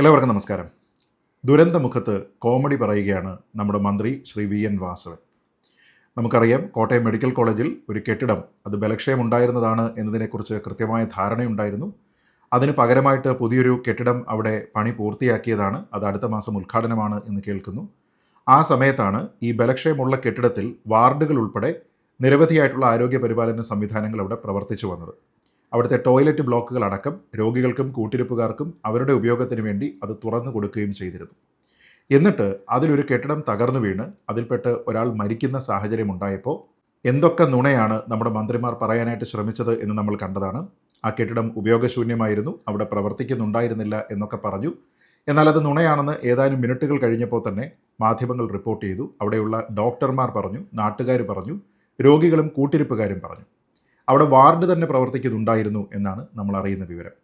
എല്ലാവർക്കും നമസ്കാരം. ദുരന്തമുഖത്ത് കോമഡി പറയുകയാണ് നമ്മുടെ മന്ത്രി ശ്രീ വി എൻ വാസവൻ. നമുക്കറിയാം കോട്ടയം മെഡിക്കൽ കോളേജിൽ ഒരു കെട്ടിടം അത് ബലക്ഷയം ഉണ്ടായിരുന്നതാണ് എന്നതിനെക്കുറിച്ച് കൃത്യമായ ധാരണയുണ്ടായിരുന്നു. അതിന് പകരമായിട്ട് പുതിയൊരു കെട്ടിടം അവിടെ പണി പൂർത്തിയാക്കിയതാണ്. അത് അടുത്ത മാസം ഉദ്ഘാടനമാണ് എന്ന് കേൾക്കുന്നു. ആ സമയത്താണ് ഈ ബലക്ഷയമുള്ള കെട്ടിടത്തിൽ വാർഡുകൾ ഉൾപ്പെടെ നിരവധിയായിട്ടുള്ള ആരോഗ്യ പരിപാലന സംവിധാനങ്ങൾ അവിടെ പ്രവർത്തിച്ചു വന്നത്. അവിടുത്തെ ടോയ്ലറ്റ് ബ്ലോക്കുകൾ അടക്കം രോഗികൾക്കും കൂട്ടിരിപ്പുകാർക്കും അവരുടെ ഉപയോഗത്തിന് വേണ്ടി അത് തുറന്നു കൊടുക്കുകയും ചെയ്തിരുന്നു. എന്നിട്ട് അതിലൊരു കെട്ടിടം തകർന്നു വീണ് അതിൽപ്പെട്ട് ഒരാൾ മരിക്കുന്ന സാഹചര്യം ഉണ്ടായപ്പോൾ എന്തൊക്കെ നുണയാണ് നമ്മുടെ മന്ത്രിമാർ പറയാനായിട്ട് ശ്രമിച്ചത് എന്ന് നമ്മൾ കണ്ടതാണ്. ആ കെട്ടിടം ഉപയോഗശൂന്യമായിരുന്നു അവിടെ പ്രവർത്തിക്കുന്നുണ്ടായിരുന്നില്ല എന്നൊക്കെ പറഞ്ഞു. എന്നാൽ അത് നുണയാണെന്ന് ഏതാനും മിനിറ്റുകൾ കഴിഞ്ഞപ്പോൾ തന്നെ മാധ്യമങ്ങൾ റിപ്പോർട്ട് ചെയ്തു. അവിടെയുള്ള ഡോക്ടർമാർ പറഞ്ഞു നാട്ടുകാർ പറഞ്ഞു രോഗികളും കൂട്ടിരിപ്പുകാരും പറഞ്ഞു. അവിടെ വാർഡ് തന്നെ പ്രവർത്തിക്കുന്നുണ്ടായിരുന്നു എന്നാണ് നമ്മൾ അറിയുന്ന വിവരം.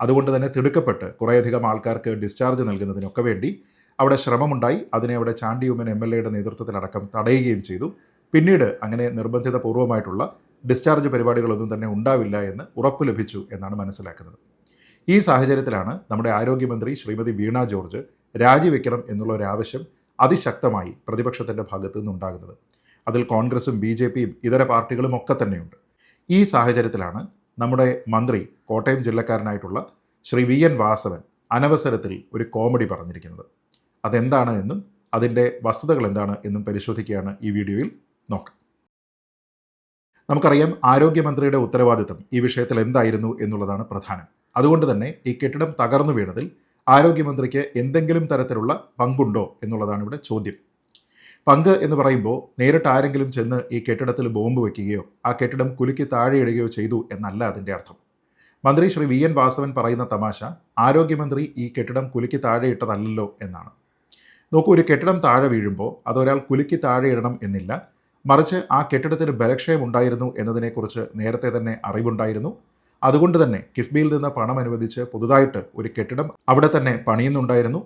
അതുകൊണ്ട് തന്നെ തിടുക്കപ്പെട്ട് കുറേയധികം ആൾക്കാർക്ക് ഡിസ്ചാർജ് നൽകുന്നതിനൊക്കെ വേണ്ടി അവിടെ ശ്രമമുണ്ടായി. അതിനെ അവിടെ ചാണ്ടിയുമ്മൻ എം എൽ എയുടെ നേതൃത്വത്തിലടക്കം തടയുകയും ചെയ്തു. പിന്നീട് അങ്ങനെ നിർബന്ധിത പൂർവമായിട്ടുള്ള ഡിസ്ചാർജ് പരിപാടികളൊന്നും തന്നെ ഉണ്ടാവില്ല എന്ന് ഉറപ്പ് ലഭിച്ചു എന്നാണ് മനസ്സിലാക്കുന്നത്. ഈ സാഹചര്യത്തിലാണ് നമ്മുടെ ആരോഗ്യമന്ത്രി ശ്രീമതി വീണ ജോർജ് രാജിവെക്കണം എന്നുള്ള ഒരു ആവശ്യം അതിശക്തമായി പ്രതിപക്ഷത്തിന്റെ ഭാഗത്തു നിന്നുണ്ടാകുന്നത്. അതിൽ കോൺഗ്രസും ബി ജെ പിയും ഇതര പാർട്ടികളും ഒക്കെ തന്നെയുണ്ട്. ഈ സാഹചര്യത്തിലാണ് നമ്മുടെ മന്ത്രി കോട്ടയം ജില്ലക്കാരനായിട്ടുള്ള ശ്രീ വി എൻ വാസവൻ അനവസരത്തിൽ ഒരു കോമഡി പറഞ്ഞിരിക്കുന്നത്. അതെന്താണ് എന്നും അതിന്റെ വസ്തുതകൾ എന്താണ് എന്നും പരിശോധിക്കുകയാണ് ഈ വീഡിയോയിൽ നോക്കാം. നമുക്കറിയാം ആരോഗ്യമന്ത്രിയുടെ ഉത്തരവാദിത്തം ഈ വിഷയത്തിൽ എന്തായിരുന്നു എന്നുള്ളതാണ് പ്രധാനം. അതുകൊണ്ട് തന്നെ ഈ കെട്ടിടം തകർന്നു വീണതിൽ ആരോഗ്യമന്ത്രിക്ക് എന്തെങ്കിലും തരത്തിലുള്ള പങ്കുണ്ടോ എന്നുള്ളതാണ് ഇവിടെ ചോദ്യം. പങ്ക് എന്ന് പറയുമ്പോൾ നേരിട്ട് ആരെങ്കിലും ചെന്ന് ഈ കെട്ടിടത്തിൽ ബോംബ് വയ്ക്കുകയോ ആ കെട്ടിടം കുലുക്കി താഴെയിടുകയോ ചെയ്തു എന്നല്ല അതിന്റെ അർത്ഥം. മന്ത്രി ശ്രീ വി എൻ വാസവൻ പറയുന്ന തമാശ ആരോഗ്യമന്ത്രി ഈ കെട്ടിടം കുലുക്കി താഴെയിട്ടതല്ലല്ലോ എന്നാണ്. നോക്കൂ ഒരു കെട്ടിടം താഴെ വീഴുമ്പോൾ അതൊരാൾ കുലുക്കി താഴെ ഇടണം എന്നില്ല. മറിച്ച് ആ കെട്ടിടത്തിന് ബലക്ഷയം ഉണ്ടായിരുന്നു എന്നതിനെക്കുറിച്ച് നേരത്തെ തന്നെ അറിവുണ്ടായിരുന്നു. അതുകൊണ്ട് തന്നെ കിഫ്ബിയിൽ നിന്ന് പണം അനുവദിച്ച് പുതുതായിട്ട് ഒരു കെട്ടിടം അവിടെ തന്നെ പണിയുന്നുണ്ടായിരുന്നു.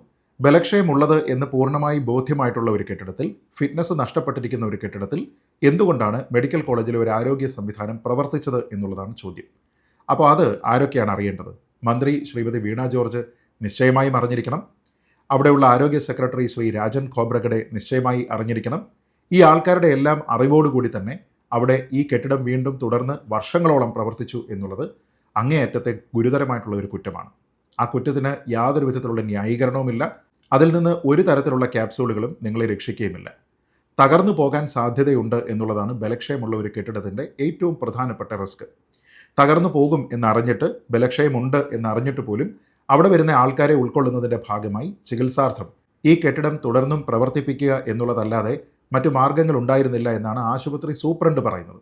ബലക്ഷയമുള്ളത് എന്ന് പൂർണമായി ബോധ്യമായിട്ടുള്ള ഒരു കെട്ടിടത്തിൽ ഫിറ്റ്നസ് നഷ്ടപ്പെട്ടിരിക്കുന്ന ഒരു കെട്ടിടത്തിൽ എന്തുകൊണ്ടാണ് മെഡിക്കൽ കോളേജിലെ ഒരു ആരോഗ്യ സംവിധാനം പ്രവർത്തിച്ചത് എന്നുള്ളതാണ് ചോദ്യം. അപ്പോൾ അത് ആരൊക്കെയാണ് അറിയേണ്ടത്? മന്ത്രി ശ്രീമതി വീണ ജോർജ് നിശ്ചയമായും അറിഞ്ഞിരിക്കണം. അവിടെയുള്ള ആരോഗ്യ സെക്രട്ടറി ശ്രീ രാജൻ ഖോബ്രഗഡെ നിശ്ചയമായി അറിഞ്ഞിരിക്കണം. ഈ ആൾക്കാരുടെ എല്ലാം അറിവോടുകൂടി തന്നെ അവിടെ ഈ കെട്ടിടം വീണ്ടും തുടർന്ന് വർഷങ്ങളോളം പ്രവർത്തിച്ചു എന്നുള്ളത് അങ്ങേയറ്റത്തെ ഗുരുതരമായിട്ടുള്ള ഒരു കുറ്റമാണ്. ആ കുറ്റത്തിന് യാതൊരു വിധത്തിലുള്ള ന്യായീകരണവുമില്ല. അതിൽ നിന്ന് ഒരു തരത്തിലുള്ള ക്യാപ്സൂളുകളും നിങ്ങളെ രക്ഷിക്കുകയുമില്ല. തകർന്നു പോകാൻ സാധ്യതയുണ്ട് എന്നുള്ളതാണ് ബലക്ഷയമുള്ള ഒരു കെട്ടിടത്തിന്റെ ഏറ്റവും പ്രധാനപ്പെട്ട റിസ്ക്. തകർന്നു പോകും എന്നറിഞ്ഞിട്ട് ബലക്ഷയമുണ്ട് എന്നറിഞ്ഞിട്ട് പോലും അവിടെ വരുന്ന ആൾക്കാരെ ഉൾക്കൊള്ളുന്നതിന്റെ ഭാഗമായി ചികിത്സാർത്ഥം. ഈ കെട്ടിടം തുടർന്നും പ്രവർത്തിപ്പിക്കുക എന്നുള്ളതല്ലാതെ മറ്റു മാർഗങ്ങൾ ഉണ്ടായിരുന്നില്ല എന്നാണ് ആശുപത്രി സൂപ്രണ്ട് പറയുന്നത്.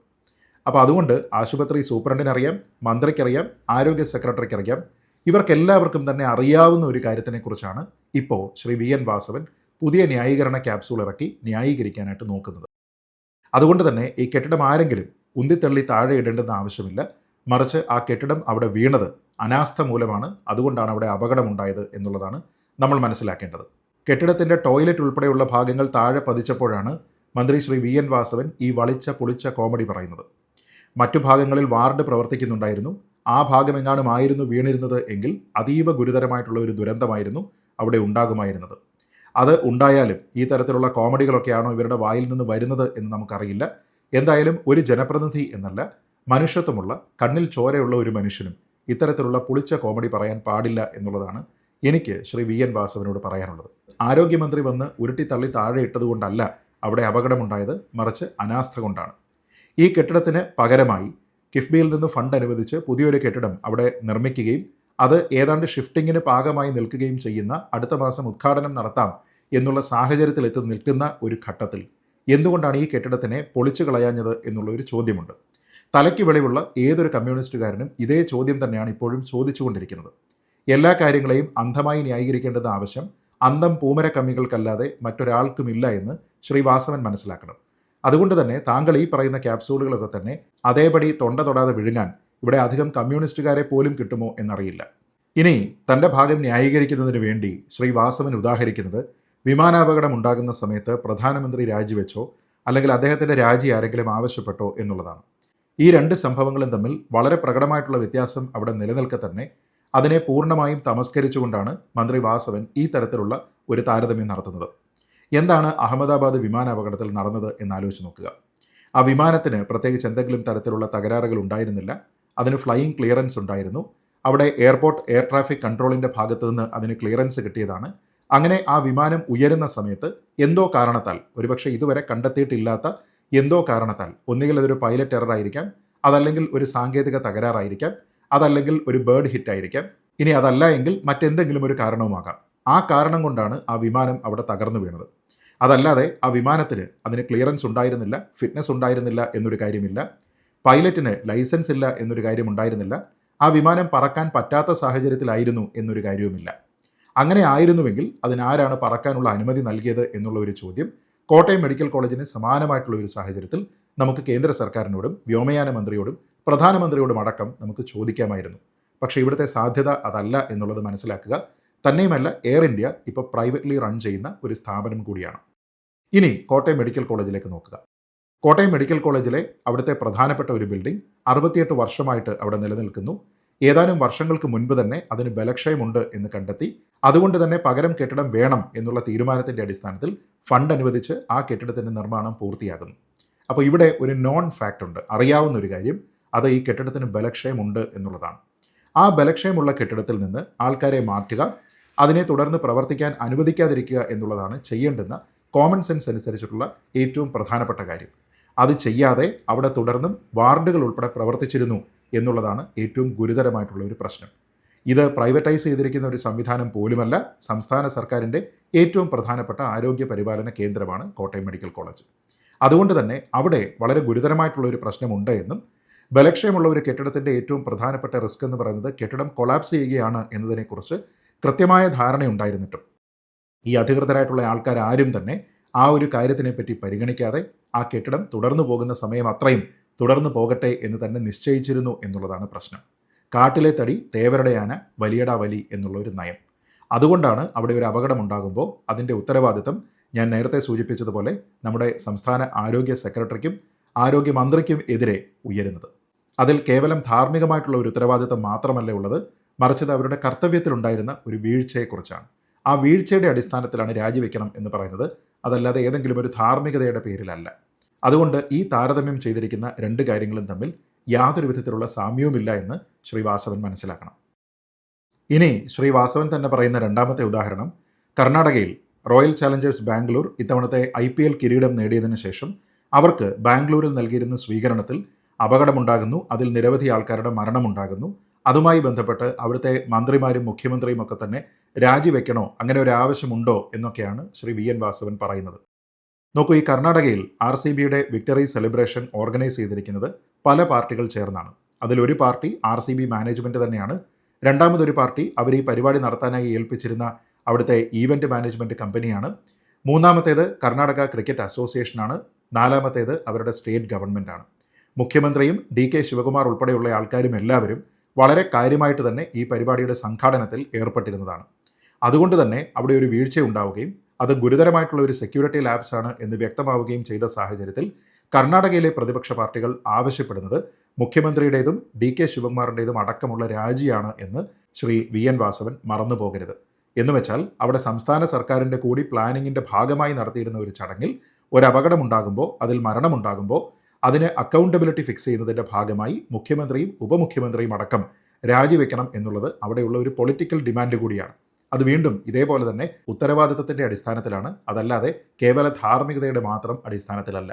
അപ്പോൾ അതുകൊണ്ട് ആശുപത്രി സൂപ്രണ്ടിനറിയാം മന്ത്രിക്കറിയാം ആരോഗ്യ സെക്രട്ടറിക്കറിയാം ഇവർക്കെല്ലാവർക്കും തന്നെ അറിയാവുന്ന ഒരു കാര്യത്തിനെക്കുറിച്ചാണ് ഇപ്പോൾ ശ്രീ വി എൻ വാസവൻ പുതിയ ന്യായീകരണ ക്യാപ്സൂൾ ഇറക്കി ന്യായീകരിക്കാനായിട്ട് നോക്കുന്നത്. അതുകൊണ്ട് തന്നെ ഈ കെട്ടിടം ആരെങ്കിലും ഉന്തിത്തള്ളി താഴെ ഇടേണ്ടെന്ന് ആവശ്യമില്ല. മറിച്ച് ആ കെട്ടിടം അവിടെ വീണത് അനാസ്ഥ മൂലമാണ്. അതുകൊണ്ടാണ് അവിടെ അപകടമുണ്ടായത് എന്നുള്ളതാണ് നമ്മൾ മനസ്സിലാക്കേണ്ടത്. കെട്ടിടത്തിന്റെ ടോയ്ലറ്റ് ഉൾപ്പെടെയുള്ള ഭാഗങ്ങൾ താഴെ പതിച്ചപ്പോഴാണ് മന്ത്രി ശ്രീ വി എൻ വാസവൻ ഈ വളിച്ച പൊളിച്ച കോമഡി പറയുന്നത്. മറ്റു ഭാഗങ്ങളിൽ വാർഡ് പ്രവർത്തിക്കുന്നുണ്ടായിരുന്നു. ആ ഭാഗമെങ്ങാനും ആയിരുന്നു വീണിരുന്നത് എങ്കിൽ അതീവ ഗുരുതരമായിട്ടുള്ള ഒരു ദുരന്തമായിരുന്നു അവിടെ ഉണ്ടാകുമായിരുന്നത്. അത് ഉണ്ടായാലും ഈ തരത്തിലുള്ള കോമഡികളൊക്കെയാണോ ഇവരുടെ വായിൽ നിന്ന് വരുന്നത് എന്ന് നമുക്കറിയില്ല. എന്തായാലും ഒരു ജനപ്രതിനിധി എന്നല്ല മനുഷ്യത്വമുള്ള കണ്ണിൽ ചോരയുള്ള ഒരു മനുഷ്യനും ഇത്തരത്തിലുള്ള പുളിച്ച കോമഡി പറയാൻ പാടില്ല എന്നുള്ളതാണ് എനിക്ക് ശ്രീ വി എൻ വാസവനോട് പറയാനുള്ളത്. ആരോഗ്യമന്ത്രി വന്ന് ഉരുട്ടിത്തള്ളി താഴെ ഇട്ടതുകൊണ്ടല്ല അവിടെ അപകടമുണ്ടായത് മറിച്ച് അനാസ്ഥ കൊണ്ടാണ്. ഈ കെട്ടിടത്തിന് പകരമായി കിഫ്ബിയിൽ നിന്ന് ഫണ്ട് അനുവദിച്ച് പുതിയൊരു കെട്ടിടം അവിടെ നിർമ്മിക്കുകയും അത് ഏതാണ്ട് ഷിഫ്റ്റിങ്ങിന് പാകമായി നിൽക്കുകയും ചെയ്യുന്ന അടുത്ത മാസം ഉദ്ഘാടനം നടത്താം എന്നുള്ള സാഹചര്യത്തിൽ എത്തി നിൽക്കുന്ന ഒരു ഘട്ടത്തിൽ. എന്തുകൊണ്ടാണ് ഈ കെട്ടിടത്തിനെ പൊളിച്ചു കളയാഞ്ഞത് എന്നുള്ള ഒരു ചോദ്യമുണ്ട്. തലയ്ക്ക് വെളിവുള്ള ഏതൊരു കമ്മ്യൂണിസ്റ്റുകാരനും ഇതേ ചോദ്യം തന്നെയാണ് ഇപ്പോഴും ചോദിച്ചുകൊണ്ടിരിക്കുന്നത്. എല്ലാ കാര്യങ്ങളെയും അന്ധമായി ന്യായീകരിക്കേണ്ടത് ആവശ്യം അന്തം പൂമര കമ്മികൾക്കല്ലാതെ മറ്റൊരാൾക്കുമില്ല എന്ന് ശ്രീ വാസവൻ മനസ്സിലാക്കണം. അതുകൊണ്ട് തന്നെ താങ്കൾ ഈ പറയുന്ന ക്യാപ്സൂളുകളൊക്കെ തന്നെ അതേപടി തൊണ്ട തൊടാതെ വിഴുങ്ങാൻ ഇവിടെ അധികം കമ്മ്യൂണിസ്റ്റുകാരെ പോലും കിട്ടുമോ എന്നറിയില്ല. ഇനി തന്റെ ഭാഗം ന്യായീകരിക്കുന്നതിന് വേണ്ടി ശ്രീ വാസവൻ ഉദാഹരിക്കുന്നത് വിമാനാപകടം ഉണ്ടാകുന്ന സമയത്ത് പ്രധാനമന്ത്രി രാജിവെച്ചോ അല്ലെങ്കിൽ അദ്ദേഹത്തിന്റെ രാജി ആരെങ്കിലും ആവശ്യപ്പെട്ടോ എന്നുള്ളതാണ്. ഈ രണ്ട് സംഭവങ്ങളും തമ്മിൽ വളരെ പ്രകടമായിട്ടുള്ള വ്യത്യാസം അവിടെ നിലനിൽക്കെ തന്നെ അതിനെ പൂർണമായും തമസ്കരിച്ചുകൊണ്ടാണ് മന്ത്രി വാസവൻ ഈ തരത്തിലുള്ള ഒരു താരതമ്യം നടത്തുന്നത്. എന്താണ് അഹമ്മദാബാദ് വിമാനാപകടത്തിൽ നടന്നത് എന്നാലോചിച്ച് നോക്കുക. ആ വിമാനത്തിന് പ്രത്യേകിച്ച് എന്തെങ്കിലും തരത്തിലുള്ള തകരാറുകൾ ഉണ്ടായിരുന്നില്ല. അതിന് ഫ്ലൈയിങ് ക്ലിയറൻസ് ഉണ്ടായിരുന്നു. അവിടെ എയർപോർട്ട് എയർ ട്രാഫിക് കൺട്രോളിന്റെ ഭാഗത്തു നിന്ന് അതിന് ക്ലിയറൻസ് കിട്ടിയതാണ്. അങ്ങനെ ആ വിമാനം ഉയരുന്ന സമയത്ത് എന്തോ കാരണത്താൽ ഒരുപക്ഷെ ഇതുവരെ കണ്ടെത്തിയിട്ടില്ലാത്ത എന്തോ കാരണത്താൽ ഒന്നുകിൽ അതൊരു പൈലറ്റ് എറർ ആയിരിക്കാം അതല്ലെങ്കിൽ ഒരു സാങ്കേതിക തകരാറായിരിക്കാം അതല്ലെങ്കിൽ ഒരു ബേർഡ് ഹിറ്റ് ആയിരിക്കാം. ഇനി അതല്ല എങ്കിൽ മറ്റെന്തെങ്കിലും ഒരു കാരണവുമാകാം. ആ കാരണം കൊണ്ടാണ് ആ വിമാനം അവിടെ തകർന്നു വീണത്. അതല്ലാതെ ആ വിമാനത്തിന് അതിന് ക്ലിയറൻസ് ഉണ്ടായിരുന്നില്ല ഫിറ്റ്നസ് ഉണ്ടായിരുന്നില്ല എന്നൊരു കാര്യമില്ല. പൈലറ്റിന് ലൈസൻസ് ഇല്ല എന്നൊരു കാര്യം ഉണ്ടായിരുന്നില്ല ആ വിമാനം പറക്കാൻ പറ്റാത്ത സാഹചര്യത്തിലായിരുന്നു എന്നൊരു കാര്യവുമില്ല. അങ്ങനെ ആയിരുന്നുവെങ്കിൽ അതിനാരാണ് പറക്കാനുള്ള അനുമതി നൽകിയത് എന്നുള്ള ഒരു ചോദ്യം കോട്ടയം മെഡിക്കൽ കോളേജിന് സമാനമായിട്ടുള്ള ഒരു സാഹചര്യത്തിൽ നമുക്ക് കേന്ദ്ര സർക്കാരിനോടും വ്യോമയാന മന്ത്രിയോടും പ്രധാനമന്ത്രിയോടും അടക്കം നമുക്ക് ചോദിക്കാമായിരുന്നു. പക്ഷേ ഇവിടുത്തെ സാധ്യത അതല്ല എന്നുള്ളത് മനസ്സിലാക്കുക തന്നെയുമല്ല എയർ ഇന്ത്യ ഇപ്പോൾ പ്രൈവറ്റ്ലി റൺ ചെയ്യുന്ന ഒരു സ്ഥാപനം കൂടിയാണ്. ഇനി കോട്ടയം മെഡിക്കൽ കോളേജിലേക്ക് നോക്കുക. കോട്ടയം മെഡിക്കൽ കോളേജിലെ അവിടുത്തെ പ്രധാനപ്പെട്ട ഒരു ബിൽഡിംഗ് അറുപത്തിയെട്ട് വർഷമായിട്ട് അവിടെ നിലനിൽക്കുന്നു. ഏതാനും വർഷങ്ങൾക്ക് മുൻപ് തന്നെ അതിന് ബലക്ഷയമുണ്ട് എന്ന് കണ്ടെത്തി. അതുകൊണ്ട് തന്നെ പകരം കെട്ടിടം വേണം എന്നുള്ള തീരുമാനത്തിന്റെ അടിസ്ഥാനത്തിൽ ഫണ്ട് അനുവദിച്ച് ആ കെട്ടിടത്തിന്റെ നിർമ്മാണം പൂർത്തിയാകുന്നു അപ്പോൾ ഇവിടെ ഒരു നോൺ ഫാക്റ്റ് ഉണ്ട്. അറിയാവുന്ന ഒരു കാര്യം അത് ഈ കെട്ടിടത്തിന് ബലക്ഷയമുണ്ട് എന്നുള്ളതാണ്. ആ ബലക്ഷയമുള്ള കെട്ടിടത്തിൽ നിന്ന് ആൾക്കാരെ മാറ്റുക അതിനെ തുടർന്ന് പ്രവർത്തിക്കാൻ അനുവദിക്കാതിരിക്കുക എന്നുള്ളതാണ് ചെയ്യേണ്ടുന്ന കോമൺ സെൻസ് അനുസരിച്ചിട്ടുള്ള ഏറ്റവും പ്രധാനപ്പെട്ട കാര്യം. അത് ചെയ്യാതെ അവിടെ തുടർന്നും വാർഡുകൾ ഉൾപ്പെടെ പ്രവർത്തിച്ചിരുന്നു എന്നുള്ളതാണ് ഏറ്റവും ഗുരുതരമായിട്ടുള്ള ഒരു പ്രശ്നം. ഇത് പ്രൈവറ്റൈസ് ചെയ്തിരിക്കുന്ന ഒരു സംവിധാനം പോലുമല്ല സംസ്ഥാന സർക്കാരിന്റെ ഏറ്റവും പ്രധാനപ്പെട്ട ആരോഗ്യ പരിപാലന കേന്ദ്രമാണ് കോട്ടയം മെഡിക്കൽ കോളേജ്. അതുകൊണ്ട് തന്നെ അവിടെ വളരെ ഗുരുതരമായിട്ടുള്ള ഒരു പ്രശ്നമുണ്ട് എന്നും ബലക്ഷയമുള്ള ഒരു കെട്ടിടത്തിന്റെ ഏറ്റവും പ്രധാനപ്പെട്ട റിസ്ക് എന്ന് പറയുന്നത് കെട്ടിടം കൊളാപ്സ് ചെയ്യുകയാണ് എന്നതിനെക്കുറിച്ച് കൃത്യമായ ധാരണയുണ്ടായിരുന്നിട്ടും. ഈ അധികൃതരായിട്ടുള്ള ആൾക്കാർ ആരും തന്നെ ആ ഒരു കാര്യത്തിനെ പറ്റി പരിഗണിക്കാതെ ആ കെട്ടിടം തുടർന്നു പോകുന്ന സമയം അത്രയും തുടർന്നു പോകട്ടെ എന്ന് തന്നെ നിശ്ചയിച്ചിരുന്നു എന്നുള്ളതാണ് പ്രശ്നം. കാട്ടിലെ തടി തേവരുടെ ആന വലിയടാ വലി എന്നുള്ള ഒരു നയം. അതുകൊണ്ടാണ് അവിടെ ഒരു അപകടം ഉണ്ടാകുമ്പോൾ അതിന്റെ ഉത്തരവാദിത്തം ഞാൻ നേരത്തെ സൂചിപ്പിച്ചതുപോലെ നമ്മുടെ സംസ്ഥാന ആരോഗ്യ സെക്രട്ടറിക്കും ആരോഗ്യമന്ത്രിക്കും എതിരെ ഉയരുന്നത്. അതിൽ കേവലം ധാർമ്മികമായിട്ടുള്ള ഒരു ഉത്തരവാദിത്തം മാത്രമല്ല ഉള്ളത് മറിച്ചത് അവരുടെ കർത്തവ്യത്തിലുണ്ടായിരുന്ന ഒരു വീഴ്ചയെക്കുറിച്ചാണ്. ആ വീഴ്ചയുടെ അടിസ്ഥാനത്തിലാണ് രാജിവെക്കണം എന്ന് പറയുന്നത് അതല്ലാതെ ഏതെങ്കിലും ഒരു ധാർമ്മികതയുടെ പേരിലല്ല. അതുകൊണ്ട് ഈ താരതമ്യം ചെയ്തിരിക്കുന്ന രണ്ട് കാര്യങ്ങളും തമ്മിൽ യാതൊരു വിധത്തിലുള്ള സാമ്യവുമില്ല എന്ന് ശ്രീവാസവൻ മനസ്സിലാക്കണം. ഇനി ശ്രീവാസവൻ തന്നെ പറയുന്ന രണ്ടാമത്തെ ഉദാഹരണം കർണാടകയിൽ റോയൽ ചാലഞ്ചേഴ്സ് ബാംഗ്ലൂർ ഇത്തവണത്തെ ഐ പി എൽ കിരീടം നേടിയതിനു ശേഷം അവർക്ക് ബാംഗ്ലൂരിൽ നൽകിയിരുന്ന സ്വീകരണത്തിൽ അപകടമുണ്ടാകുന്നു അതിൽ നിരവധി ആൾക്കാരുടെ മരണമുണ്ടാകുന്നു അതുമായി ബന്ധപ്പെട്ട് അവിടുത്തെ മന്ത്രിമാരും മുഖ്യമന്ത്രിയും ഒക്കെ തന്നെ രാജിവെക്കണോ അങ്ങനെ ഒരു ആവശ്യമുണ്ടോ എന്നൊക്കെയാണ് ശ്രീ വി എൻ വാസവൻ പറയുന്നത്. നോക്കൂ ഈ കർണാടകയിൽ ആർ സി ബിയുടെ വിക്ടറി സെലിബ്രേഷൻ ഓർഗനൈസ് ചെയ്തിരിക്കുന്നത് പല പാർട്ടികൾ ചേർന്നാണ്. അതിലൊരു party R C B management തന്നെയാണ്. രണ്ടാമതൊരു പാർട്ടി അവർ ഈ പരിപാടി നടത്താനായി ഏൽപ്പിച്ചിരുന്ന അവിടുത്തെ ഈവന്റ് മാനേജ്മെന്റ് കമ്പനിയാണ്. മൂന്നാമത്തേത് കർണാടക ക്രിക്കറ്റ് അസോസിയേഷനാണ്. നാലാമത്തേത് അവരുടെ സ്റ്റേറ്റ് ഗവൺമെന്റാണ് മുഖ്യമന്ത്രിയും ഡി കെ ശിവകുമാർ ഉൾപ്പെടെയുള്ള ആൾക്കാരും എല്ലാവരും വളരെ കാര്യമായിട്ട് തന്നെ ഈ പരിപാടിയുടെ സംഘാടനത്തിൽ ഏർപ്പെട്ടിരുന്നതാണ്. അതുകൊണ്ട് തന്നെ അവിടെ ഒരു വീഴ്ച ഉണ്ടാവുകയും അത് ഗുരുതരമായിട്ടുള്ള ഒരു സെക്യൂരിറ്റി ലാബ്സ് ആണ് എന്ന് വ്യക്തമാവുകയും ചെയ്ത സാഹചര്യത്തിൽ കർണാടകയിലെ പ്രതിപക്ഷ പാർട്ടികൾ ആവശ്യപ്പെടുന്നത് മുഖ്യമന്ത്രിയുടേതും ഡി കെ ശിവകുമാറിന്റെതും അടക്കമുള്ള രാജിയാണ് എന്ന് ശ്രീ വി എൻ വാസവൻ മറന്നു പോകരുത്. എന്ന് വെച്ചാൽ അവിടെ സംസ്ഥാന സർക്കാരിന്റെ കൂടി പ്ലാനിങ്ങിന്റെ ഭാഗമായി നടത്തിയിരുന്ന ഒരു ചടങ്ങിൽ ഒരു അപകടമുണ്ടാകുമ്പോൾ അതിൽ മരണമുണ്ടാകുമ്പോൾ അതിന് അക്കൗണ്ടബിലിറ്റി ഫിക്സ് ചെയ്യുന്നതിന്റെ ഭാഗമായി മുഖ്യമന്ത്രിയും ഉപമുഖ്യമന്ത്രിയും അടക്കം രാജിവെക്കണം എന്നുള്ളത് അവിടെയുള്ള ഒരു പൊളിറ്റിക്കൽ ഡിമാൻഡ് കൂടിയാണ്. അത് വീണ്ടും ഇതേപോലെ തന്നെ ഉത്തരവാദിത്തത്തിന്റെ അടിസ്ഥാനത്തിലാണ്. അതല്ലാതെ കേവല ധാർമ്മികതയുടെ മാത്രം അടിസ്ഥാനത്തിലല്ല.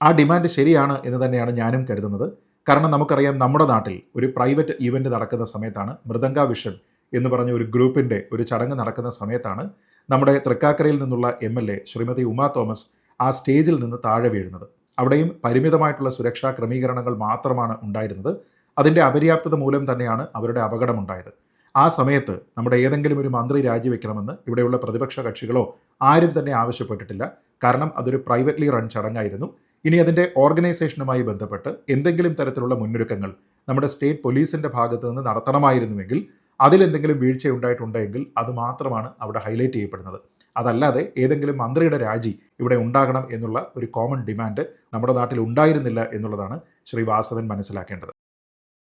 ആ ഡിമാൻഡ് ശരിയാണ് എന്ന് തന്നെയാണ് ഞാനും കരുതുന്നത്. കാരണം നമുക്കറിയാം നമ്മുടെ നാട്ടിൽ ഒരു പ്രൈവറ്റ് ഈവന്റ് നടക്കുന്ന സമയത്താണ് മൃദംഗ വിഷൻ എന്ന് പറഞ്ഞ ഒരു ഗ്രൂപ്പിന്റെ ഒരു ചടങ്ങ് നടക്കുന്ന സമയത്താണ് നമ്മുടെ തൃക്കാക്കരയിൽ നിന്നുള്ള എ ശ്രീമതി ഉമാ തോമസ് ആ സ്റ്റേജിൽ നിന്ന് താഴെ വീഴുന്നത്. അവിടെയും പരിമിതമായിട്ടുള്ള സുരക്ഷാ ക്രമീകരണങ്ങൾ മാത്രമാണ് ഉണ്ടായിരുന്നത്. അതിന്റെ അപര്യാപ്തത മൂലം തന്നെയാണ് അവരുടെ അപകടമുണ്ടായത്. ആ സമയത്ത് നമ്മുടെ ഏതെങ്കിലും ഒരു മന്ത്രി രാജിവെക്കണമെന്ന് ഇവിടെയുള്ള പ്രതിപക്ഷ കക്ഷികളോ ആരും തന്നെ ആവശ്യപ്പെട്ടിട്ടില്ല. കാരണം അതൊരു പ്രൈവറ്റ്ലി റൺ ചടങ്ങായിരുന്നു. ഇനി അതിന്റെ ഓർഗനൈസേഷനുമായി ബന്ധപ്പെട്ട് എന്തെങ്കിലും തരത്തിലുള്ള മുന്നൊരുക്കങ്ങൾ നമ്മുടെ സ്റ്റേറ്റ് പോലീസിന്റെ ഭാഗത്ത് നിന്ന് നടത്തണമായിരുന്നുവെങ്കിൽ അതിലെന്തെങ്കിലും വീഴ്ച ഉണ്ടായിട്ടുണ്ടെങ്കിൽ അത് മാത്രമാണ് അവിടെ ഹൈലൈറ്റ് ചെയ്യപ്പെടുന്നത്. അതല്ലാതെ ഏതെങ്കിലും മന്ത്രിയുടെ രാജി ഇവിടെ ഉണ്ടാകണം എന്നുള്ള ഒരു കോമൺ ഡിമാൻഡ് നമ്മുടെ നാട്ടിൽ ഉണ്ടായിരുന്നില്ല എന്നുള്ളതാണ് ശ്രീ വാസവൻ മനസ്സിലാക്കേണ്ടത്.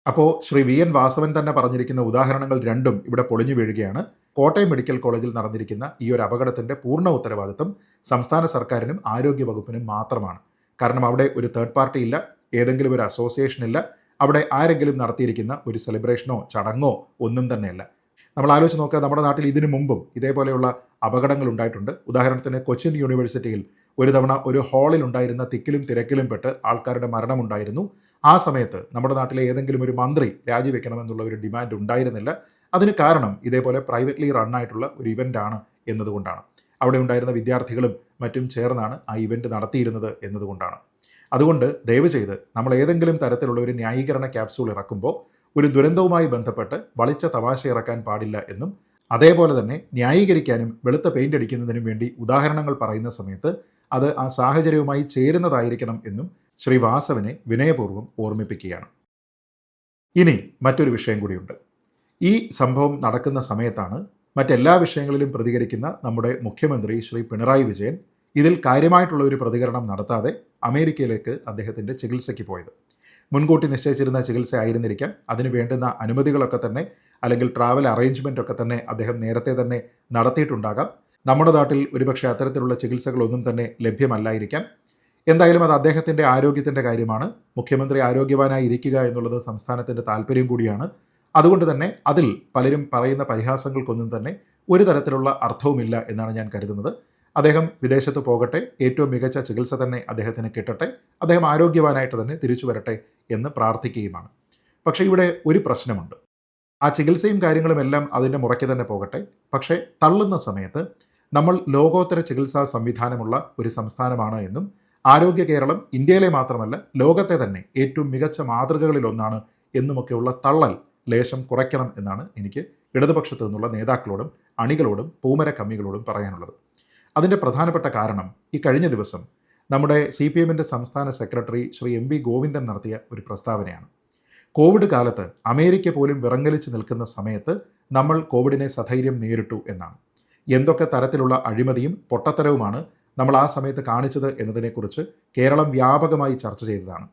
അപ്പോൾ ശ്രീ വി എൻ വാസവൻ തന്നെ പറഞ്ഞിരിക്കുന്ന ഉദാഹരണങ്ങൾ രണ്ടും ഇവിടെ പൊളിഞ്ഞു വീഴുകയാണ്. കോട്ടയം മെഡിക്കൽ കോളേജിൽ നടന്നിരിക്കുന്ന ഈ ഒരു അപകടത്തിന്റെ പൂർണ ഉത്തരവാദിത്വം സംസ്ഥാന സർക്കാരിനും ആരോഗ്യ വകുപ്പിനും മാത്രമാണ്. കാരണം അവിടെ ഒരു തേർഡ് പാർട്ടി ഇല്ല ഏതെങ്കിലും ഒരു അസോസിയേഷൻ ഇല്ല അവിടെ ആരെങ്കിലും നടത്തിയിരിക്കുന്ന ഒരു സെലിബ്രേഷനോ ചടങ്ങോ ഒന്നും തന്നെയല്ല. നമ്മൾ ആലോചിച്ച് നോക്കുക നമ്മുടെ നാട്ടിൽ ഇതിനു മുമ്പും ഇതേപോലെയുള്ള അപകടങ്ങൾ ഉണ്ടായിട്ടുണ്ട്. ഉദാഹരണത്തിന് കൊച്ചിൻ യൂണിവേഴ്സിറ്റിയിൽ ഒരു തവണ ഒരു ഹാളിൽ ഉണ്ടായിരുന്ന തിക്കിലും തിരക്കിലും പെട്ട് ആൾക്കാരുടെ മരണമുണ്ടായിരുന്നു. ആ സമയത്ത് നമ്മുടെ നാട്ടിലെ ഏതെങ്കിലും ഒരു മന്ത്രി രാജിവെക്കണമെന്നുള്ള ഒരു ഡിമാൻഡ് ഉണ്ടായിരുന്നില്ല. അതിന് കാരണം ഇതേപോലെ പ്രൈവറ്റ്ലി റണ്ണായിട്ടുള്ള ഒരു ഇവന്റ് ആണ് എന്നതുകൊണ്ടാണ്. അവിടെ ഉണ്ടായിരുന്ന വിദ്യാർത്ഥികളും മറ്റും ചേർന്നാണ് ആ ഇവന്റ് നടത്തിയിരുന്നത് എന്നതുകൊണ്ടാണ്. അതുകൊണ്ട് ദയവ് ചെയ്ത് നമ്മൾ ഏതെങ്കിലും തരത്തിലുള്ള ഒരു ന്യായീകരണ ക്യാപ്സൂൾ ഇറക്കുമ്പോൾ ഒരു ദുരന്തവുമായി ബന്ധപ്പെട്ട് വളിച്ച തമാശ ഇറക്കാൻ പാടില്ല എന്നും അതേപോലെ തന്നെ ന്യായീകരിക്കാനും വെളുത്ത പെയിന്റ് അടിക്കുന്നതിനും വേണ്ടി ഉദാഹരണങ്ങൾ പറയുന്ന സമയത്ത് അത് ആ സാഹചര്യവുമായി ചേരുന്നതായിരിക്കണം എന്നും ശ്രീ വാസവനെ വിനയപൂർവം ഓർമ്മിപ്പിക്കുകയാണ്. ഇനി മറ്റൊരു വിഷയം കൂടിയുണ്ട്. ഈ സംഭവം നടക്കുന്ന സമയത്താണ് മറ്റെല്ലാ വിഷയങ്ങളിലും പ്രതികരിക്കുന്ന നമ്മുടെ മുഖ്യമന്ത്രി ശ്രീ പിണറായി വിജയൻ ഇതിൽ കാര്യമായിട്ടുള്ള ഒരു പ്രതികരണം നടത്താതെ അമേരിക്കയിലേക്ക് അദ്ദേഹത്തിന്റെ ചികിത്സയ്ക്ക് പോയത്. മുൻകൂട്ടി നിശ്ചയിച്ചിരുന്ന ചികിത്സ ആയിരുന്നിരിക്കാം. അതിന് വേണ്ടുന്ന അനുമതികളൊക്കെ തന്നെ അല്ലെങ്കിൽ ട്രാവൽ അറേഞ്ച്മെന്റ് ഒക്കെ തന്നെ അദ്ദേഹം നേരത്തെ തന്നെ നടത്തിയിട്ടുണ്ടാകാം. നമ്മുടെ നാട്ടിൽ ഒരുപക്ഷെ അത്തരത്തിലുള്ള ചികിത്സകളൊന്നും തന്നെ ലഭ്യമല്ലായിരിക്കാം. എന്തായാലും അത് അദ്ദേഹത്തിന്റെ ആരോഗ്യത്തിന്റെ കാര്യമാണ്. മുഖ്യമന്ത്രി ആരോഗ്യവാനായി ഇരിക്കുക എന്നുള്ളത് സംസ്ഥാനത്തിന്റെ താല്പര്യം കൂടിയാണ്. അതുകൊണ്ട് തന്നെ അതിൽ പലരും പറയുന്ന പരിഹാസങ്ങൾക്കൊന്നും തന്നെ ഒരു തരത്തിലുള്ള അർത്ഥവുമില്ല എന്നാണ് ഞാൻ കരുതുന്നത്. അദ്ദേഹം വിദേശത്ത് പോകട്ടെ. ഏറ്റവും മികച്ച ചികിത്സ തന്നെ അദ്ദേഹത്തിന് കിട്ടട്ടെ. അദ്ദേഹം ആരോഗ്യവാനായിട്ട് തന്നെ തിരിച്ചു വരട്ടെ എന്ന് പ്രാർത്ഥിക്കുകയുമാണ്. പക്ഷേ ഇവിടെ ഒരു പ്രശ്നമുണ്ട്. ആ ചികിത്സയും കാര്യങ്ങളും എല്ലാം അതിന്റെ മുറയ്ക്ക് തന്നെ പോകട്ടെ. പക്ഷേ തള്ളുന്ന സമയത്ത് നമ്മൾ ലോകോത്തര ചികിത്സാ സംവിധാനമുള്ള ഒരു സംസ്ഥാനമാണ് എന്നും ആരോഗ്യ കേരളം ഇന്ത്യയിലെ മാത്രമല്ല ലോകത്തെ തന്നെ ഏറ്റവും മികച്ച മാതൃകകളിലൊന്നാണ് എന്നുമൊക്കെയുള്ള തള്ളൽ ലേശം കുറയ്ക്കണം എന്നാണ് എനിക്ക് ഇടതുപക്ഷത്തു നിന്നുള്ള നേതാക്കളോടും അണികളോടും പൂമര കമ്മികളോടും പറയാനുള്ളത്. അതിന്റെ പ്രധാനപ്പെട്ട കാരണം ഈ കഴിഞ്ഞ ദിവസം നമ്മുടെ സി പി എമ്മിന്റെ സംസ്ഥാന secretary Shri M V Govindan നടത്തിയ ഒരു പ്രസ്താവനയാണ്. കോവിഡ് കാലത്ത് അമേരിക്ക പോലും വിറങ്ങലിച്ച് നിൽക്കുന്ന സമയത്ത് നമ്മൾ കോവിഡിനെ സധൈര്യം നേരിട്ടു എന്നാണ്. എന്തൊക്കെ തരത്തിലുള്ള അഴിമതിയും പൊട്ടത്തരവുമാണ് നമ്മൾ ആ സമയത്ത് കാണിച്ചത് എന്നതിനെക്കുറിച്ച് കേരളം വ്യാപകമായി ചർച്ച ചെയ്തതാണ്.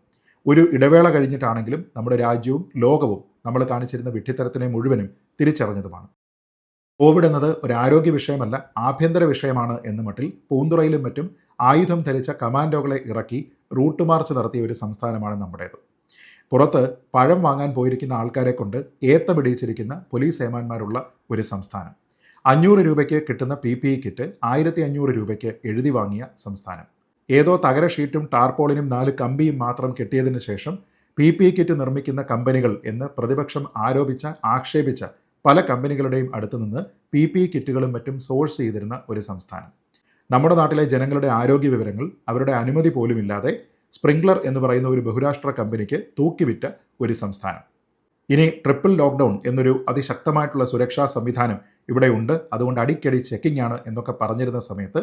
ഒരു ഇടവേള കഴിഞ്ഞിട്ടാണെങ്കിലും നമ്മുടെ രാജ്യവും ലോകവും നമ്മൾ കാണിച്ചിരുന്ന വിഡ്ഢിത്തരത്തിനെ മുഴുവനും തിരിച്ചറിഞ്ഞതുമാണ്. കോവിഡ് എന്നത് ഒരു ആരോഗ്യ വിഷയമല്ല ആഭ്യന്തര വിഷയമാണ് എന്ന മട്ടിൽ പൂന്തുറയിലും മറ്റും ആയുധം ധരിച്ച കമാൻഡോകളെ ഇറക്കി റൂട്ട് മാർച്ച് നടത്തിയ ഒരു സംസ്ഥാനമാണ് നമ്മുടേത്. പുറത്ത് പഴം വാങ്ങാൻ പോയിരിക്കുന്ന ആൾക്കാരെ കൊണ്ട് ഏത്ത പിടിച്ചിരിക്കുന്ന പോലീസ് ഏമാന്മാരുള്ള ഒരു സംസ്ഥാനം. അഞ്ഞൂറ് രൂപയ്ക്ക് കിട്ടുന്ന പി പി ഇ കിറ്റ് ആയിരത്തി അഞ്ഞൂറ് രൂപയ്ക്ക് എഴുതി വാങ്ങിയ സംസ്ഥാനം. ഏതോ തകര ഷീറ്റും ടാർപോളിനും നാല് കമ്പിയും മാത്രം കിട്ടിയതിന് ശേഷം പി പി ഇ കിറ്റ് നിർമ്മിക്കുന്ന കമ്പനികൾ എന്ന് പ്രതിപക്ഷം ആരോപിച്ച ആക്ഷേപിച്ച പല കമ്പനികളുടെയും അടുത്തുനിന്ന് പി പി ഇ കിറ്റുകളും മറ്റും സോഴ്സ് ചെയ്തിരുന്ന ഒരു സംസ്ഥാനം. നമ്മുടെ നാട്ടിലെ ജനങ്ങളുടെ ആരോഗ്യ വിവരങ്ങൾ അവരുടെ അനുമതി പോലുമില്ലാതെ സ്പ്രിംഗ്ലർ എന്ന് പറയുന്ന ഒരു ബഹുരാഷ്ട്ര കമ്പനിക്ക് തൂക്കിവിറ്റ ഒരു സംസ്ഥാനം. ഇനി ട്രിപ്പിൾ ലോക്ക്ഡൗൺ എന്നൊരു അതിശക്തമായിട്ടുള്ള സുരക്ഷാ സംവിധാനം ഇവിടെ ഉണ്ട്. അതുകൊണ്ട് അടിക്കടി ചെക്കിംഗ് ആണ് എന്നൊക്കെ പറഞ്ഞിരുന്ന സമയത്ത്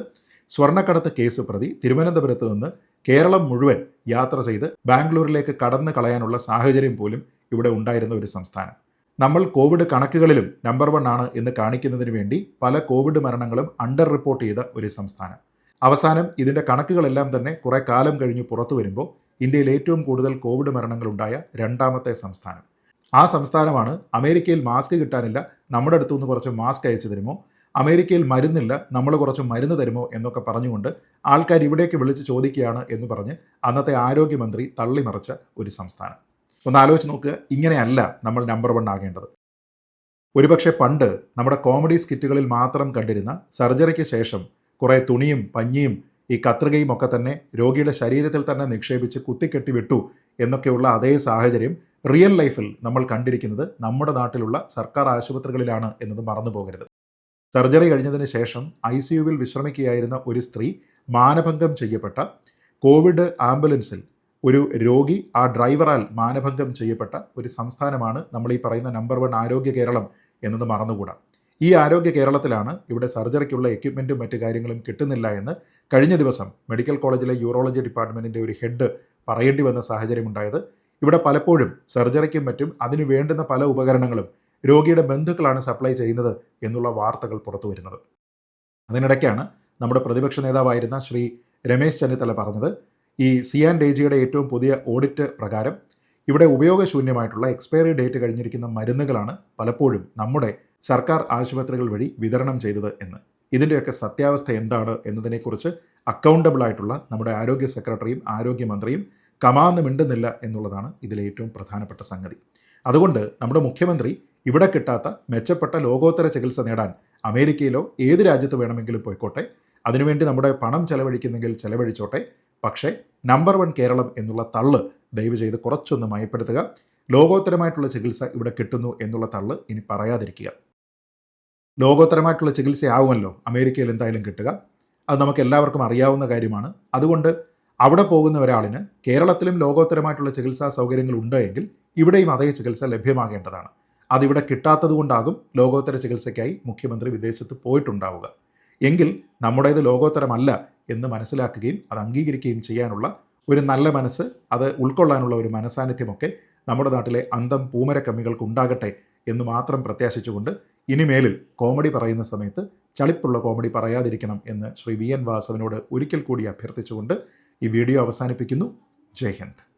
സ്വർണക്കടത്ത് കേസ് പ്രതി തിരുവനന്തപുരത്ത് നിന്ന് കേരളം മുഴുവൻ യാത്ര ചെയ്ത് ബാംഗ്ലൂരിലേക്ക് കടന്നു കളയാനുള്ള സാഹചര്യം പോലും ഇവിടെ ഉണ്ടായിരുന്ന ഒരു സംസ്ഥാനം. നമ്മൾ കോവിഡ് കണക്കുകളിലും നമ്പർ വൺ ആണ് എന്ന് കാണിക്കുന്നതിന് വേണ്ടി പല കോവിഡ് മരണങ്ങളും അണ്ടർ റിപ്പോർട്ട് ചെയ്ത ഒരു സംസ്ഥാനം. അവസാനം ഇതിന്റെ കണക്കുകളെല്ലാം തന്നെ കുറെ കാലം കഴിഞ്ഞ് പുറത്തു വരുമ്പോൾ ഇന്ത്യയിൽ ഏറ്റവും കൂടുതൽ കോവിഡ് മരണങ്ങളുണ്ടായ രണ്ടാമത്തെ സംസ്ഥാനം. ആ സംസ്ഥാനമാണ് അമേരിക്കയിൽ മാസ്ക് കിട്ടാനില്ല നമ്മുടെ അടുത്തു നിന്ന് കുറച്ച് മാസ്ക് അയച്ചു തരുമോ അമേരിക്കയിൽ മരുന്നില്ല നമ്മൾ കുറച്ച് മരുന്ന് തരുമോ എന്നൊക്കെ പറഞ്ഞുകൊണ്ട് ആൾക്കാർ ഇവിടേക്ക് വിളിച്ച് ചോദിക്കുകയാണ് എന്ന് പറഞ്ഞ് അന്നത്തെ ആരോഗ്യമന്ത്രി തള്ളിമറിച്ച ഒരു സംസ്ഥാനം. ഒന്ന് ആലോചിച്ച് നോക്കുക ഇങ്ങനെയല്ല നമ്മൾ നമ്പർ വൺ ആകേണ്ടത്. ഒരുപക്ഷെ പണ്ട് നമ്മുടെ കോമഡി സ്കിറ്റുകളിൽ മാത്രം കണ്ടിരുന്ന സർജറിക്ക് ശേഷം കുറേ തുണിയും പഞ്ഞിയും ഈ കത്രികയും ഒക്കെ തന്നെ രോഗിയുടെ ശരീരത്തിൽ തന്നെ നിക്ഷേപിച്ച് കുത്തിക്കെട്ടി വിട്ടു എന്നൊക്കെയുള്ള അതേ സാഹചര്യം റിയൽ ലൈഫിൽ നമ്മൾ കണ്ടിരിക്കുന്നത് നമ്മുടെ നാട്ടിലുള്ള സർക്കാർ ആശുപത്രികളിലാണ് എന്നത് മറന്നു പോകരുത്. സർജറി കഴിഞ്ഞതിന് ശേഷം ഐ സി യുവിൽ വിശ്രമിക്കുകയായിരുന്ന ഒരു സ്ത്രീ മാനഭംഗം ചെയ്യപ്പെട്ട കോവിഡ് ആംബുലൻസിൽ ഒരു രോഗി ആ ഡ്രൈവറാൽ മാനഭംഗം ചെയ്യപ്പെട്ട ഒരു സംസ്ഥാനമാണ് നമ്മൾ ഈ പറയുന്ന നമ്പർ വൺ ആരോഗ്യ കേരളം എന്നത് മറന്നുകൂടാ. ഈ ആരോഗ്യ കേരളത്തിലാണ് ഇവിടെ സർജറിക്കുള്ള എക്യുപ്മെന്റും മറ്റു കാര്യങ്ങളും കിട്ടുന്നില്ല എന്ന് കഴിഞ്ഞ ദിവസം മെഡിക്കൽ കോളേജിലെ യൂറോളജി ഡിപ്പാർട്ട്മെന്റിന്റെ ഒരു ഹെഡ് പറയേണ്ടി വന്ന സാഹചര്യം ഉണ്ടായത്. ഇവിടെ പലപ്പോഴും സർജറിക്കും മറ്റും അതിന് വേണ്ടുന്ന പല ഉപകരണങ്ങളും രോഗിയുടെ ബന്ധുക്കളാണ് സപ്ലൈ ചെയ്യുന്നത് എന്നുള്ള വാർത്തകൾ പുറത്തു വരുന്നത്. അതിനിടയ്ക്കാണ് നമ്മുടെ പ്രതിപക്ഷ നേതാവായിരുന്ന ശ്രീ രമേശ് ചെന്നിത്തല പറഞ്ഞത് ഈ സി ആൻഡ് ഡി ജിയുടെ ഏറ്റവും പുതിയ ഓഡിറ്റ് പ്രകാരം ഇവിടെ ഉപയോഗശൂന്യമായിട്ടുള്ള എക്സ്പയറി ഡേറ്റ് കഴിഞ്ഞിരിക്കുന്ന മരുന്നുകളാണ് പലപ്പോഴും നമ്മുടെ സർക്കാർ ആശുപത്രികൾ വഴി വിതരണം ചെയ്തത് എന്ന്. ഇതിന്റെയൊക്കെ സത്യാവസ്ഥ എന്താണ് എന്നതിനെക്കുറിച്ച് അക്കൗണ്ടബിൾ ആയിട്ടുള്ള നമ്മുടെ ആരോഗ്യ സെക്രട്ടറിയും ആരോഗ്യമന്ത്രിയും കമാന്ന് മിണ്ടുന്നില്ല എന്നുള്ളതാണ് ഇതിലെ ഏറ്റവും പ്രധാനപ്പെട്ട സംഗതി. അതുകൊണ്ട് നമ്മുടെ മുഖ്യമന്ത്രി ഇവിടെ കിട്ടാത്ത മെച്ചപ്പെട്ട ലോകോത്തര ചികിത്സ നേടാൻ അമേരിക്കയിലോ ഏത് രാജ്യത്ത് വേണമെങ്കിലും പോയിക്കോട്ടെ അതിനുവേണ്ടി നമ്മുടെ പണം ചെലവഴിക്കുന്നെങ്കിൽ ചെലവഴിച്ചോട്ടെ പക്ഷേ നമ്പർ വൺ കേരളം എന്നുള്ള തള്ള് ദയവ് ചെയ്ത് കുറച്ചൊന്ന് മയപ്പെടുത്തുക. ലോകോത്തരമായിട്ടുള്ള ചികിത്സ ഇവിടെ കിട്ടുന്നു എന്നുള്ള തള്ള് ഇനി പറയാതിരിക്കുക. ലോകോത്തരമായിട്ടുള്ള ചികിത്സയാവുമല്ലോ അമേരിക്കയിൽ എന്തായാലും കിട്ടുക. അത് നമുക്ക് എല്ലാവർക്കും അറിയാവുന്ന കാര്യമാണ്. അതുകൊണ്ട് അവിടെ പോകുന്ന ഒരാളിന് കേരളത്തിലും ലോകോത്തരമായിട്ടുള്ള ചികിത്സാ സൗകര്യങ്ങൾ ഉണ്ട് എങ്കിൽ ഇവിടെയും അതേ ചികിത്സ ലഭ്യമാകേണ്ടതാണ്. അതിവിടെ കിട്ടാത്തത് കൊണ്ടാകും ലോകോത്തര ചികിത്സയ്ക്കായി മുഖ്യമന്ത്രി വിദേശത്ത് പോയിട്ടുണ്ടാവുക. എങ്കിൽ നമ്മുടേത് ലോകോത്തരമല്ല എന്ന് മനസ്സിലാക്കുകയും അത് അംഗീകരിക്കുകയും ചെയ്യാനുള്ള ഒരു നല്ല മനസ്സ് അത് ഉൾക്കൊള്ളാനുള്ള ഒരു മനസാന്നിധ്യമൊക്കെ നമ്മുടെ നാട്ടിലെ അന്തം പൂമരക്കമ്മികൾക്ക് ഉണ്ടാകട്ടെ എന്ന് മാത്രം പ്രത്യാശിച്ചുകൊണ്ട് ഇനിമേലിൽ കോമഡി പറയുന്ന സമയത്ത് ചളിപ്പുള്ള കോമഡി പറയാതിരിക്കണം എന്ന് ശ്രീ വി എൻ വാസവനോട് ഒരിക്കൽ കൂടി അഭ്യർത്ഥിച്ചുകൊണ്ട് ഈ വീഡിയോ അവസാനിപ്പിക്കുന്നു. ജയ് ഹിന്ദ്.